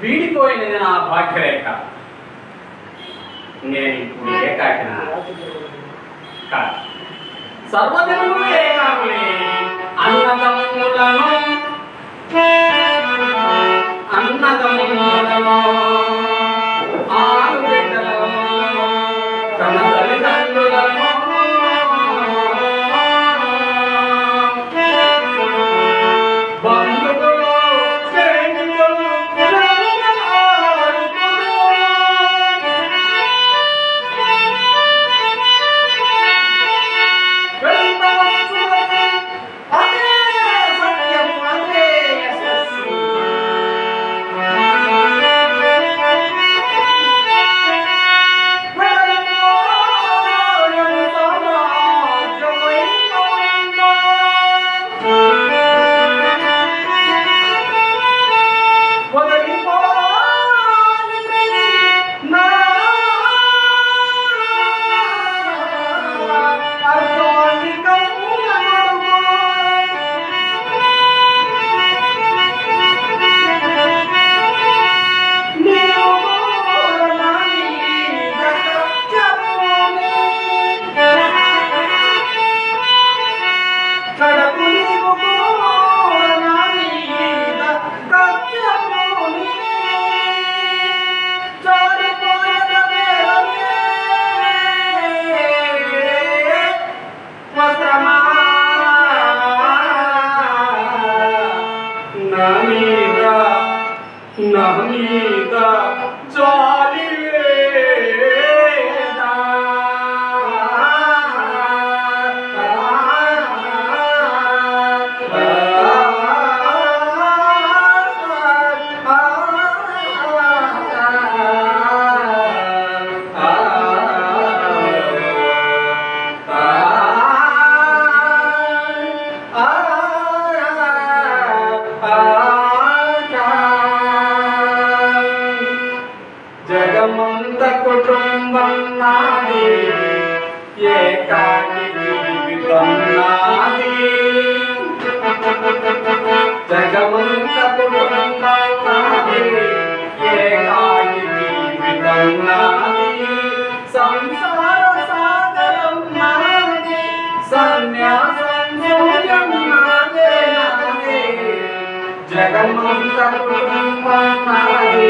వీడిపోయింది నా భాగ్యరేఖ. నేను ఇప్పుడు ఏకాకిన. సర్వజనములు ఏకాకులే. 합니다 합니다 자 ఏకాకి జీవితం నాది జగమంత కుటుంబం నాది ఏకాకి జీవితం నాది సంసార సాగరం నాది. సన్యాసం నాదే నాదే జగమంత కుటుంబం నాది